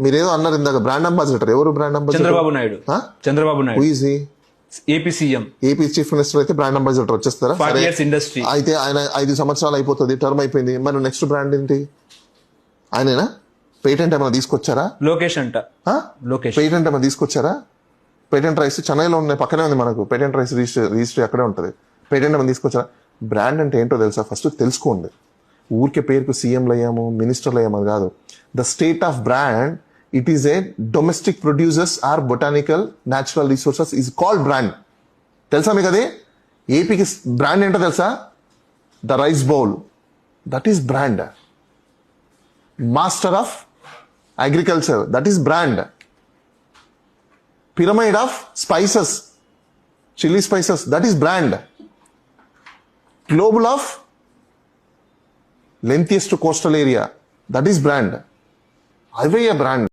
మీరేదో అన్నారు ఇందాక బ్రాండ్ అంబాసిడర్ ఎవరు brand ambassador Chandrababu Naidu. Chandrababu Naidu. Easy AP CM AP chief minister అయితే బ్రాండ్ అంబాసిడర్ వచ్చేస్తారా? ఇండస్ట్రీ అయితే ఆయన ఐదు సంవత్సరాలు అయిపోతుంది టర్మ్ అయిపోయింది. మరి నెక్స్ట్ బ్రాండ్ ఏంటి? ఆయనేనా? పేటెంట్ ఏమైనా తీసుకొచ్చారా? లోకేష్ అంట. లోకేష్. పేటెంట్ ఏమైనా తీసుకొచ్చారా? పేటెంట్ రైస్ చెన్నైలో ఉన్నాయి పక్కనే ఉంది మనకు. పేటెంట్ రైస్ రిజిస్ట్రీ రిజిస్ట్రీ అక్కడే ఉంటుంది. పేటెంట్ ఏమైనా తీసుకొచ్చారా? బ్రాండ్ అంటే ఏంటో తెలుసా? ఫస్ట్ తెలుసుకోండి. ఊరికే పేరుకు సీఎంలు అయ్యాము మినిస్టర్లు అయ్యాము కాదు. The state of brand It is a domestic producers are botanical natural resources is called brand తెలుసా మీకు అది ఏపీకి బ్రాండ్ ఏంటో తెలుసా the rice bowl that is brand master of agriculture that is brand pyramid of spices, chili spices, that is brand. Global of lengthiest coastal area, that is brand. Highway a brand.